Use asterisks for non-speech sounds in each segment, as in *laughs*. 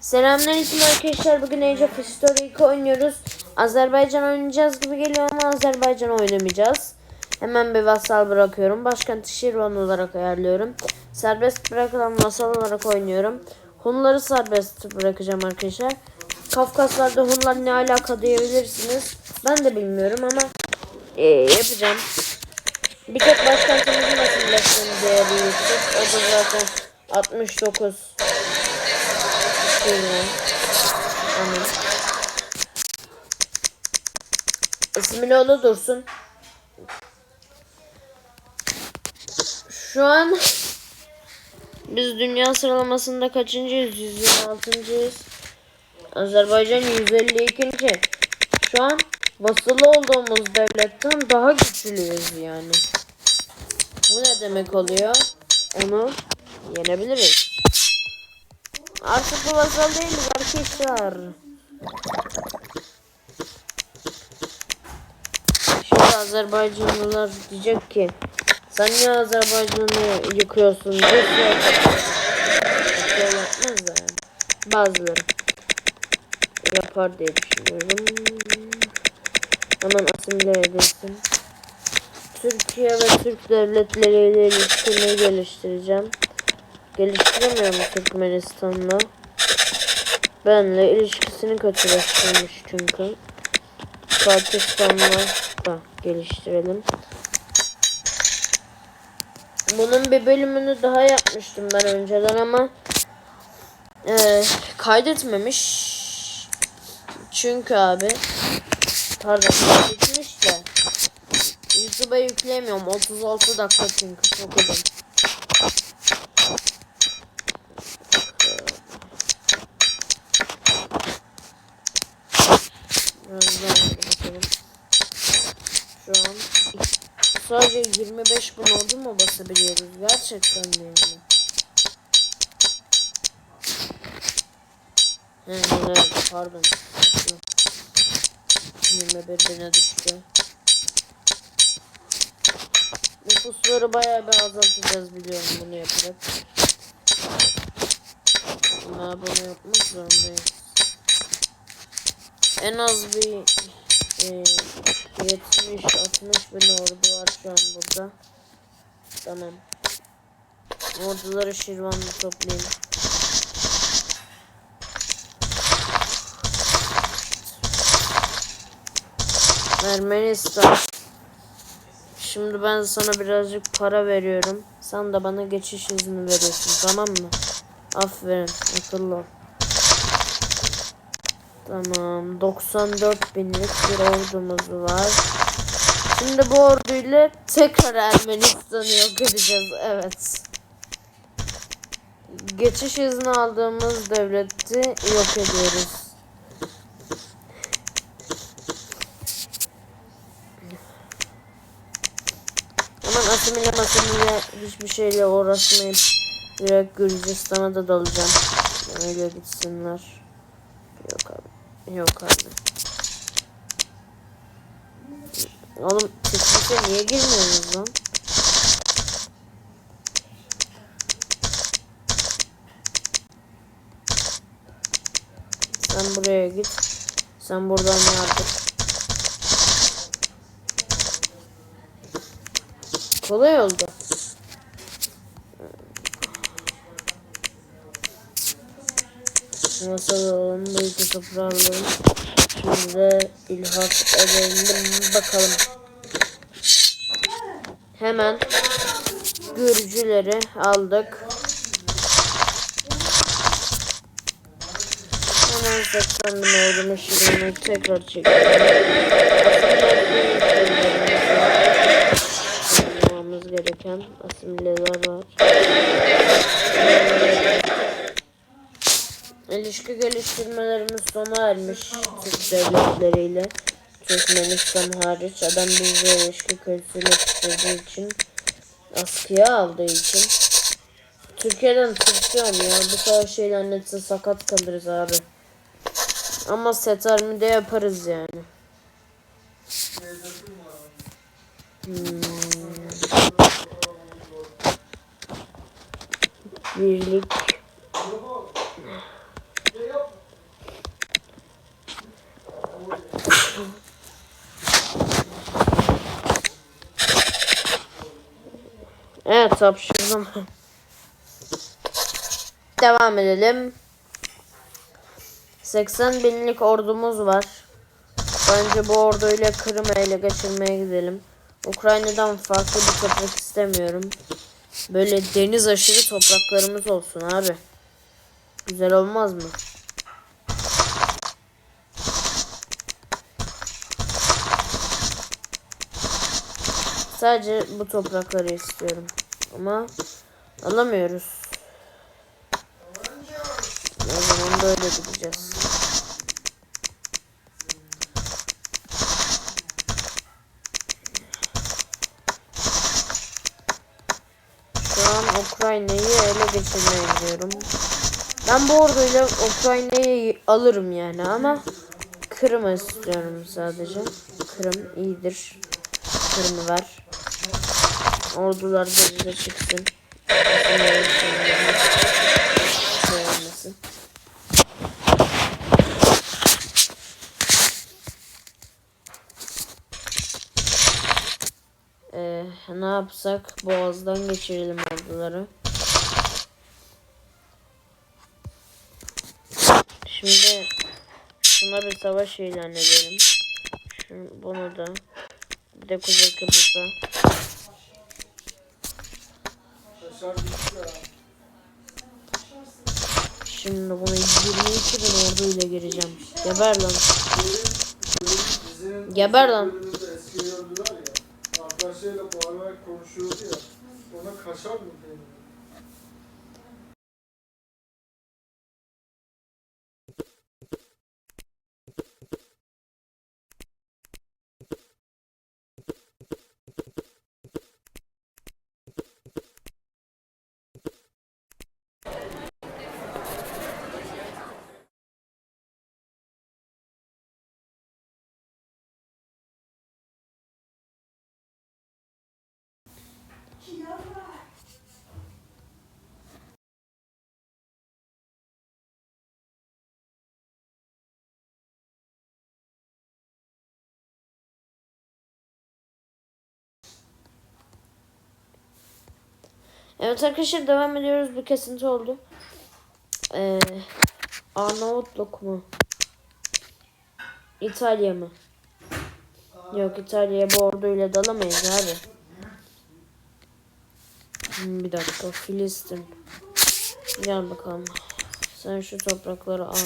Selamünaleyküm arkadaşlar. Bugün Age of History 2 oynuyoruz. Azerbaycan oynayacağız gibi geliyor ama Azerbaycan oynamayacağız. Hemen bir vasal bırakıyorum. Başkenti Şirvan olarak ayarlıyorum. Serbest bırakılan vasal olarak oynuyorum. Hunları serbest bırakacağım arkadaşlar. Kafkaslarda Hunlar ne alaka diyebilirsiniz. Ben de bilmiyorum ama e, yapacağım. Bir tek başkentimizin asimilasyon değeri yüksek. O da zaten 69. Şöyle. Tamam. Asimiloğlu dursun. Şu an biz dünya sıralamasında kaçıncıyız? 126.yüz. Azerbaycan 152. Şu an basılı olduğumuz devletten daha güçlüyüz yani. Bu ne demek oluyor? Onu yenebiliriz. Artık bu vasal değiliz arkadaşlar. Şimdi Azerbaycanlılar diyecek ki sen niye Azerbaycan'ı yıkıyorsun? Rusya yapmaz. Bazıları yapar diye düşünüyorum. Hemen asimile edilsin. Türkiye ve Türk devletleriyle ilişkimi geliştireceğim. Geliştiremiyor mu Türkmenistan'la? Benle ilişkisini kötüleştirmiş çünkü. Pakistan'la da geliştirelim. Bunun bir bölümünü daha yapmıştım ben önceden ama e, kaydetmemiş. Çünkü abi pardon kaydetmiş de YouTube'a yükleyemiyorum. 36 dakika çünkü çok uzun. Biraz daha bakalım. Şu an sadece 25 bin oldu mu basabiliyoruz? Gerçekten mi yani? Evet pardon. 21 bine düştü. Nüfusları bayağı bir azaltacağız biliyorum bunu yaparak. Ama bunu yapmak zorundayız. En az bir e, 70-60 bin ordu var şu an burada. Tamam. Orduları Şirvan'da toplayayım. Ermenistan. Şimdi ben sana birazcık para veriyorum. Sen de bana geçiş izni veriyorsun tamam mı? Aferin akıllı ol. Tamam 94 binlik bir ordumuz var. Şimdi bu orduyla tekrar Ermenistan'ı yok edeceğiz. Evet. Geçiş izni aldığımız devleti yok ediyoruz. Hemen asimile masimile hiçbir şeyle uğraşmayıp direkt Gürcistan'a da dalacağım. Öyle gitsinler. Yok abi. Yok abi. Oğlum Tiflis'e niye girmiyorsunuz lan? Sen buraya git. Sen buradan yardım. Kolay oldu. Masal alalım, toprağı alalım. Şimdi ilhak edelim bakalım. Hemen Gürcüleri aldık. Hemen 80 bin ordumu şirinlik tekrar çekiyorum. Yapmamız gereken asimileler var. İlişki geliştirmelerimiz sona ermiş Türk devletleriyle. Türkmenistan hariç adam bizle ilişki kötüleştirdiği için askıya aldığı için Türkiye'den tırsıyorum ya bu kadar şeyler netse sakat kalırız abi. Ama setarmi de yaparız yani. Hmm. Birlik Evet tapşırdım. Devam edelim. 80 binlik ordumuz var. Bence bu orduyla Kırım'ı ele geçirmeye gidelim. Ukrayna'dan farklı bir toprak istemiyorum. Böyle deniz aşırı topraklarımız olsun abi. Güzel olmaz mı? Sadece bu toprakları istiyorum. Ama alamıyoruz. O zaman böyle gideceğiz. Şu an Ukrayna'yı ele geçirmeye gidiyorum. Ben bu orduyla Ukrayna'yı alırım yani ama Kırım'ı istiyorum sadece. Kırım iyidir. Kırım'ı ver. Ordular da çıksın. Ee, ne yapsak boğazdan geçirelim orduları. Şimdi şuna bir savaş ilan edelim. Şunu, bunu da bir de Kuzey Kıbrıs'a. Şimdi bunu 22 bin orduyla gireceğim. Geber lan. Geber lan. Arkadaşlarıyla bağırarak konuşuyordu ya. Ona kaşar mı Evet arkadaşlar devam ediyoruz. Bir kesinti oldu. Ee, Arnavutluk mu? İtalya mı? Yok İtalya'ya bu orduyla dalamayız abi. Hmm, Bir dakika Filistin. Gel bakalım. Sen şu toprakları al.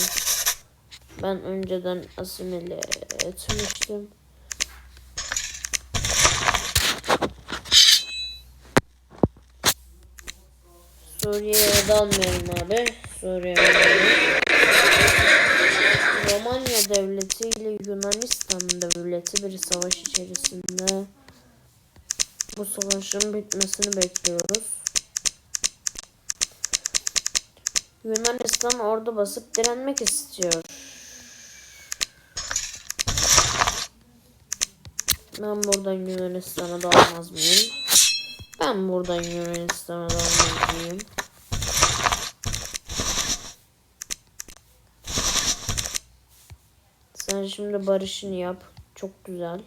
Ben önceden asimile etmiştim. Suriye'ye dalmayalım abi. Suriye'ye. Romanya devleti ile Yunanistan devleti bir savaş içerisinde. Bu savaşın bitmesini bekliyoruz. Yunanistan ordu basıp direnmek istiyor. Ben buradan Yunanistan'a dalmaz mıyım? Ben buradan Yunanistan'a dalmaz mıyım? Sen şimdi barışını yap. Çok güzel.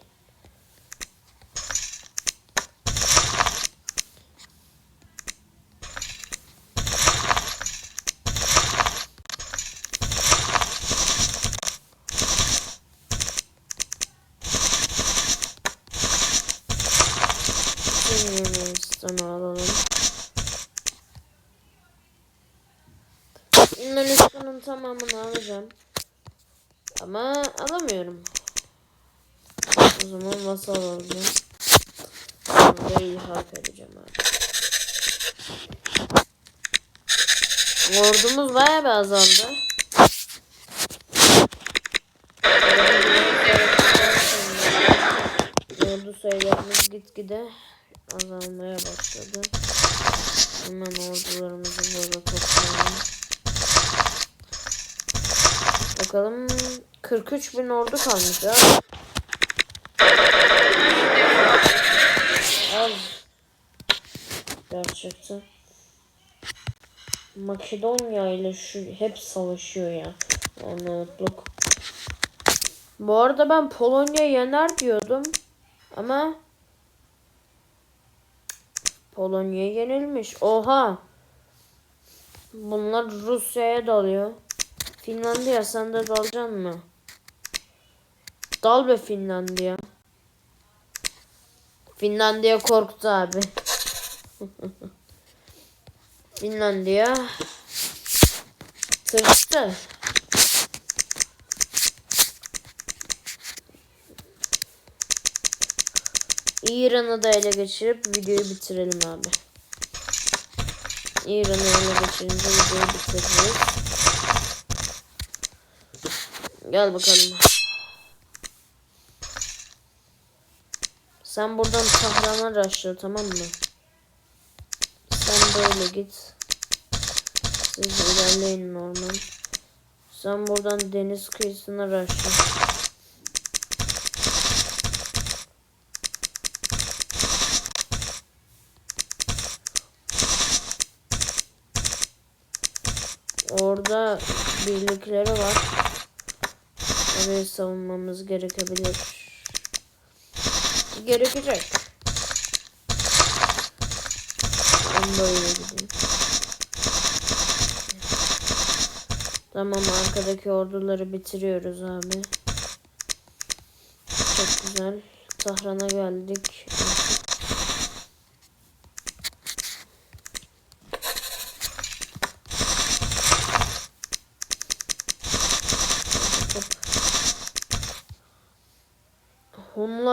Yunanistan'ın tamamını alacağım. Ama alamıyorum. O zaman vasal alacağım. Da ilhak edeceğim abi. Ordumuz bayağı bir azaldı. Ordu sayılarımız gitgide azalmaya başladı. Hemen ordularımızı burada toplayalım. Bakalım 43 bin ordu kalmış ya. Az. Gerçekten. Makedonya ile şu hep savaşıyor ya. Arnavutluk. Bu arada ben Polonya yener diyordum. Ama Polonya yenilmiş. Oha. Bunlar Rusya'ya dalıyor. Finlandiya sen de dalacaksın mı? Dal be Finlandiya. Finlandiya korktu abi. *laughs* Finlandiya tırstı. İran'ı da ele geçirip videoyu bitirelim abi. İran'ı ele geçirince videoyu bitiririz. Gel bakalım. Sen buradan Tahran'a raşla tamam mı? Sen böyle git. Siz ilerleyin normal. Sen buradan deniz kıyısına raşla. Orada birlikleri var. Orayı savunmamız gerekebilir. Gerekecek. Ben böyle gideyim. Tamam arkadaki orduları bitiriyoruz abi. Çok güzel. Tahran'a geldik.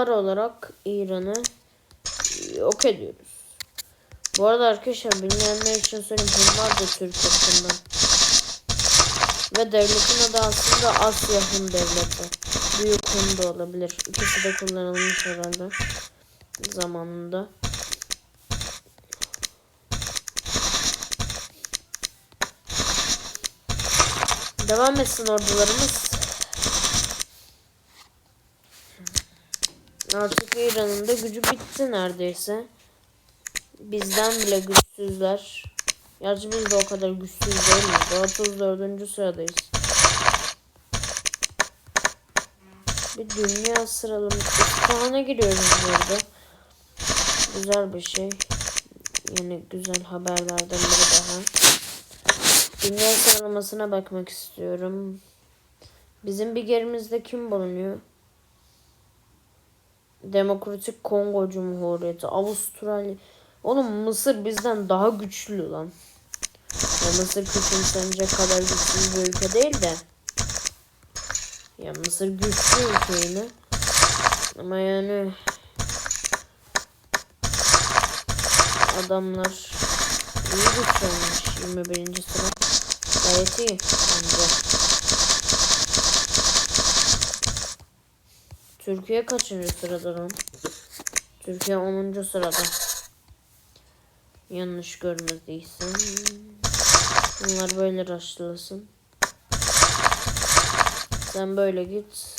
Hunlar olarak İran'ı yok ediyoruz. Bu arada arkadaşlar bilmeyenler için söyleyeyim Hunlar da Türk ırkından. Ve devletin adı aslında Asya Hun Devleti. Büyük Hun da olabilir. İkisi de kullanılmış herhalde zamanında. Devam etsin ordularımız. Artık İran'ın da gücü bitti neredeyse. Bizden bile güçsüzler. Gerçi biz de o kadar güçsüz değil mi? 34. sıradayız. Bir dünya sıralım. İsfahan'a giriyoruz burada. Güzel bir şey. Yani güzel haberlerden biri daha. Dünya sıralamasına bakmak istiyorum. Bizim bir gerimizde kim bulunuyor? Demokratik Kongo Cumhuriyeti, Avustralya. Oğlum Mısır bizden daha güçlü lan. Ya Mısır küçümsenecek kadar güçlü bir ülke değil de. Ya Mısır güçlü ülke yine. Ama yani adamlar iyi güçlenmiş 21. sıra. Gayet iyi bence. Türkiye kaçıncı sırada lan? Türkiye 10. sırada. Yanlış görmediysem. Bunlar böyle raşlasın. Sen böyle git.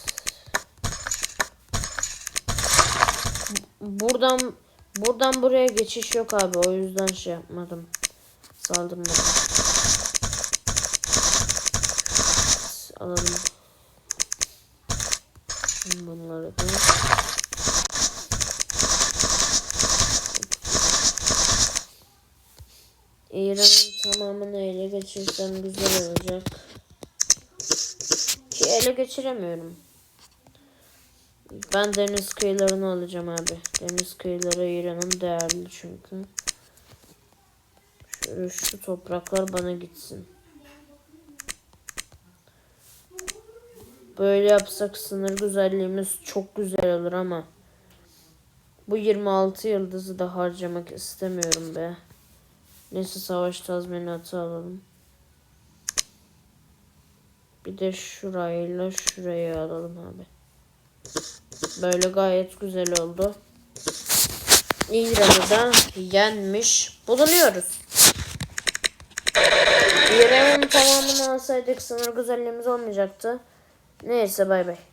Buradan buradan buraya geçiş yok abi. O yüzden şey yapmadım. Saldırmadım. Alalım. Bunları da. İran'ın tamamını ele geçirsem güzel olacak. Ki ele geçiremiyorum. Ben deniz kıyılarını alacağım abi. Deniz kıyıları İran'ın değerli çünkü. Şöyle şu topraklar bana gitsin. Böyle yapsak sınır güzelliğimiz çok güzel olur ama bu 26 yıldızı da harcamak istemiyorum be. Neyse savaş tazminatı alalım. Bir de şurayla şurayı alalım abi. Böyle gayet güzel oldu. İran'ı da yenmiş bulunuyoruz. İran'ın tamamını alsaydık sınır güzelliğimiz olmayacaktı. Neyse bay bay.